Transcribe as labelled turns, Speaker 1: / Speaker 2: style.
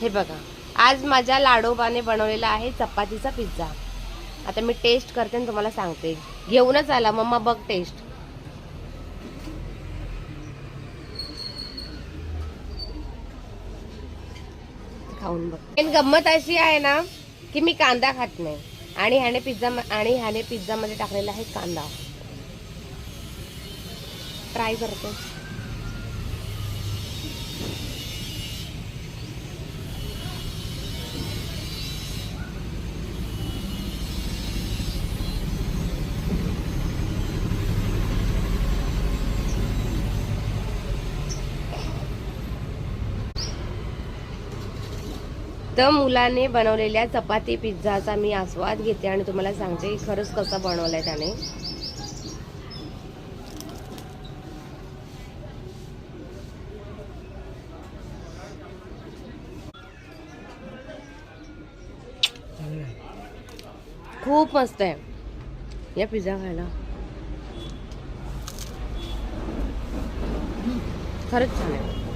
Speaker 1: हे बघा. आज माझ्या लाडोबाने बनवलेला आहे चपातीचा पिझ्झा. आता मी टेस्ट करते आणि तुम्हाला सांगते. घेऊनच आला मम्मा बघ टेस्ट खाऊन बघ. पण गंमत अशी आहे ना की मी कांदा खात नाही. आणि ह्याने पिझ्झा आणि ह्याने पिझ्झामध्ये टाकलेला आहे कांदा. ट्राय करते. तर मुलाने बनवलेल्या चपाती पिझ्झाचा मी आस्वाद घेते आणि तुम्हाला सांगते खरंच कसं बनवलंय त्याने. खूप मस्त आहे. या पिझ्झा खायला. खरंच छान आहे.